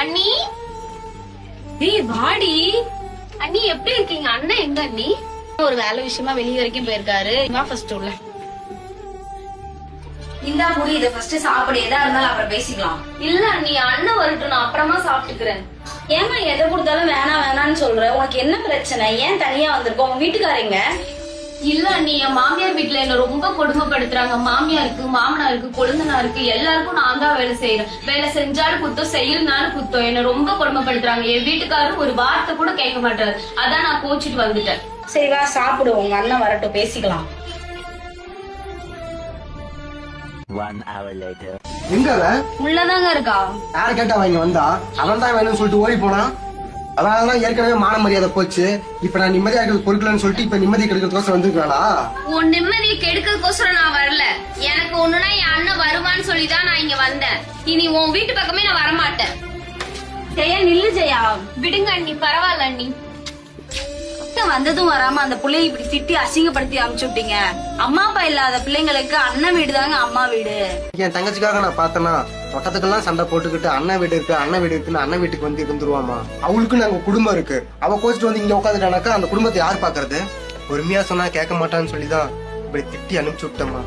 அண்ணி? டேய் வாடி. அண்ணி எப்படி இருக்கீங்க? அண்ணன் எங்க அண்ணி? ஒரு வேலை விஷயமா வெளிய வரைக்கும் போயிருக்காரு. வா ஃபர்ஸ்ட் உள்ள. இந்தா முடி இதை ஃபர்ஸ்ட் சாப்பிடு. எதா இருந்தாலும் அப்புறம் பேசிக்கலாம். இல்ல அண்ணி அண்ணன் வரட்டும். நான் அப்புறமா சாப்பிட்டுக்கிறேன். ஏமா எதை கொடுத்தாலும் வேணாம் வேணாம்னு சொல்ற? உனக்கு என்ன பிரச்சனை? ஏன் தனியா வந்திருக்கோம் உங்க வீட்டுக்காரங்க இல்ல அண்ணி என் மாமியார் வீட்டுல என்ன ரொம்ப கொடுமைப்படுத்துறாங்க. மாமியாருக்கு மாமனாருக்கு கொழுந்தனாருக்கு எல்லாருக்கும் நான் தான் வேலை செய்யறேன் வேலை செஞ்சாலும் குத்தம் செய்யலனாலும் குத்தம். என்ன ரொம்ப கொடுமைப்படுத்துறாங்க. என் வீட்டுக்காரரும் ஒரு வார்த்தை கூட கேட்க மாட்டாரு. அதான் நான் கோச்சிட்டு வந்துட்டேன். சரி வா சாப்பிடு. உங்க அண்ணன் வரட்டும். பேசிக்கலாம். One hour later. எங்க உள்ளதாங்க இருக்கா? யார கேட்டா அவங்க வந்தா? அவன் தான் வேணும்னு சொல்லிட்டு ஓடி போனான் அதனாலதான் ஏற்கனவே மான மரியாதை போச்சு. இப்ப நான் நிம்மதியா இருக்கிறது பொருட்கள்னு சொல்லிட்டு இப்ப நிம்மதி கிடைக்கிறதுக்கோசரம் வந்திருக்காளா? உன் நிம்மதியை கெடுக்கிறதுக்கோசரம் நான் வரல. எனக்கு ஒண்ணுனா என் அண்ணன் வருவான்னு சொல்லி தான் நான் இங்க வந்தேன். இனி உன் வீட்டு பக்கமே நான் வரமாட்டேன். ஜெயா நில்லு ஜெயா. விடுங்க அண்ணி பரவாயில்ல அண்ணி. வந்ததும் வராம அந்த பிள்ளைய இப்படி திட்டி அசிங்கப்படுத்தி அமுச்சு விட்டீங்க. அம்மா அப்பா இல்லாத பிள்ளைங்களுக்கு அண்ணன் வீடு தாங்க அம்மா வீடு. என் தங்கச்சிக்காக நான் பார்த்தேன்னா மொட்டத்துக்கெல்லாம் சண்டை போட்டுக்கிட்டு அண்ணன் வீடு இருக்கு அண்ணன் வீடு இருக்குன்னு அண்ணன் வீட்டுக்கு வந்து இருந்துருவாமா? அவளுக்கு நாங்க குடும்பம் இருக்கு. அவ கோச்சிட்டு வந்து இங்க உட்காந்துட்டானாக்கா அந்த குடும்பத்தை யார் பாக்குறது பொறுமையா சொன்னா கேட்க மாட்டான்னு சொல்லிதான் இப்படி திட்டி அனுப்பிச்சு விட்டோமா